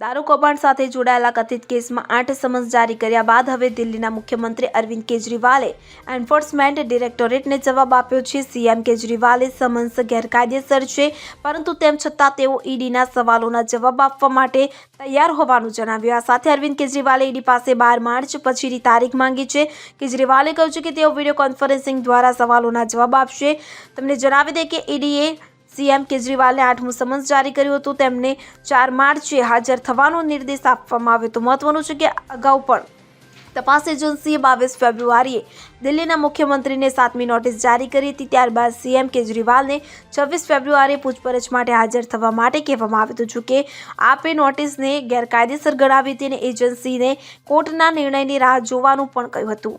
દારૂ કૌભાંડ સાથે જોડાયેલા કથિત કેસમાં આઠ સમન્સ જારી કર્યા બાદ હવે દિલ્હીના મુખ્યમંત્રી અરવિંદ કેજરીવાલે એન્ફોર્સમેન્ટ ડિરેક્ટોરેટને જવાબ આપ્યો છે. સીએમ કેજરીવાલે સમન્સ ગેરકાયદેસર છે, પરંતુ તેમ છતાં તેઓ ઈડીના સવાલોના જવાબ આપવા માટે તૈયાર હોવાનું જણાવ્યું. આ સાથે અરવિંદ કેજરીવાલે ઈડી પાસે બાર માર્ચ પછીની તારીખ માંગી છે. કેજરીવાલે કહ્યું છે કે તેઓ વીડિયો કોન્ફરન્સિંગ દ્વારા સવાલોના જવાબ આપશે. તમને જણાવી દે કે ઈડીએ સીએમ કેજરીવાલે આઠમું સમન્સ જારી કર્યું હતું. તેમને ચાર માર્ચે હાજર થવાનો નિર્દેશ આપવામાં આવ્યો હતો. મહત્વનું છે કે અગાઉ પણ તપાસ એજન્સીએ બાવીસ ફેબ્રુઆરીએ દિલ્હીના મુખ્યમંત્રીને સાતમી નોટિસ જારી કરી હતી. ત્યારબાદ સીએમ કેજરીવાલને છવ્વીસ ફેબ્રુઆરીએ પૂછપરછ માટે હાજર થવા માટે કહેવામાં આવ્યું હતું. જોકે આપે નોટિસને ગેરકાયદેસર ગણાવી હતી અને એજન્સીને કોર્ટના નિર્ણયની રાહ જોવાનું પણ કહ્યું હતું.